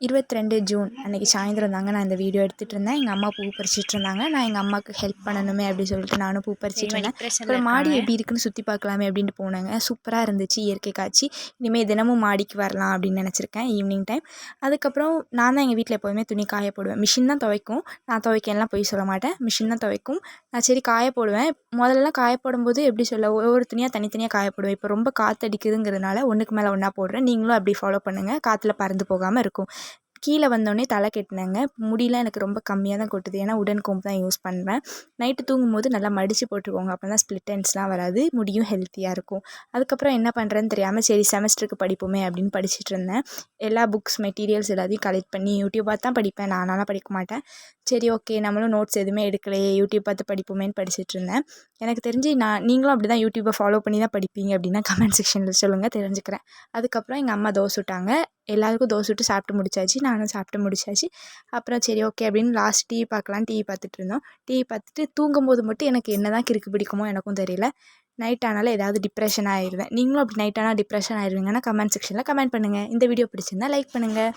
இருபத்தி ரெண்டு ஜூன் அன்றைக்கி சாயந்தரம் தாங்க நான் இந்த வீடியோ எடுத்துகிட்டு இருந்தேன் எங்கள் அம்மா பூ பறிச்சிட்டு இருந்தாங்க நான் எங்கள் அம்மாவுக்கு ஹெல்ப் பண்ணணுமே அப்படின்னு சொல்லிட்டு நானும் பூ பறிச்சிட்டு இருந்தேன் அப்புறம் மாடி எப்படி இருக்குன்னு சுற்றி பார்க்கலாமே அப்படின்ட்டு போனேங்க. சூப்பராக இருந்துச்சு இயற்கை காட்சி. இனிமேல் தினமும் மாடிக்கு வரலாம் அப்படின்னு நினச்சிருக்கேன். Evening time. அதுக்கப்புறம் நான் தான் எங்கள் வீட்டில் எப்போதுமே துணி காய போடுவேன். மிஷின் தான் துவைக்கும். நான் துவைக்கலாம் போய் சொல்ல மாட்டேன். மிஷின் தான் துவைக்கும். நான் சரி காய போடுவேன். முதல்லலாம் காய போடும்போது எப்படி சொல்ல ஒவ்வொரு துணியாக தனித்தனியாக காய போடுவேன். இப்போ ரொம்ப காற்றடிக்குதுங்கிறதுனால ஒன்றுக்கு மேலே ஒன்றா போடுறேன். நீங்களும் அப்படி ஃபாலோ பண்ணுங்கள் காற்றுல பறந்து போகாமல் இருக்கும். கீழே வந்தோடனே தலை கெட்டினேங்க. முடியெலாம் எனக்கு ரொம்ப கம்மியாக தான் கொட்டுது. ஏன்னா உடன் கோம்பு தான் யூஸ் பண்ணுவேன். நைட்டு தூங்கும்போது நல்லா மடித்து போட்டுக்கோங்க. அப்போ தான் ஸ்ப்ளிட் வராது. முடியும் ஹெல்த்தியாக இருக்கும். அதுக்கப்புறம் என்ன பண்ணுறேன்னு தெரியாமல் சரி செமஸ்டருக்கு படிப்போமே அப்படின்னு படிச்சுட்டு இருந்தேன். எல்லா புக்ஸ் மெட்டீரியல்ஸ் எல்லாத்தையும் கலெக்ட் பண்ணி யூடியூப் பார்த்து தான் படிப்பேன். நானாலாம் படிக்க மாட்டேன். சரி ஓகே நம்மளும் நோட்ஸ் எதுவுமே எடுக்கலையே. யூடியூப் பார்த்து படிப்போமேன்னு படிச்சுட்டு இருந்தேன். எனக்கு தெரிஞ்சு நான் நீங்களும் அப்படி தான் யூடியூப்பை ஃபாலோ பண்ணி தான் படிப்பீங்க அப்படின்னா கமெண்ட் செக்ஷனில் சொல்லுங்கள் தெரிஞ்சுக்கிறேன். அதுக்கப்புறம் எங்கள் அம்மா தோசை விட்டாங்க எல்லாருக்கும் தோசை விட்டு சாப்பிட்டு முடிச்சாச்சு நானும் சாப்பிட்டு முடிச்சாச்சு. அப்புறம் சரி ஓகே அப்படின்னு லாஸ்ட் டிவி பார்க்கலாம். டிவி பார்த்துட்டு இருந்தோம். டிவி பார்த்துட்டு தூங்கும்போது மட்டும் எனக்கு என்ன தான் கிறுக்கு பிடிக்குமோ எனக்கும் தெரியல. நைட் ஆனாலும் ஏதாவது டிப்ரெஷன் ஆயிடுவேன் நீங்களும் அப்படி நைட் ஆனால் டிப்ரெஷன் ஆயிடுவீங்கன்னா கமெண்ட் செக்ஷனில் கமெண்ட் பண்ணுங்கள் இந்த வீடியோ பிடிச்சிருந்தா லைக் பண்ணுங்கள்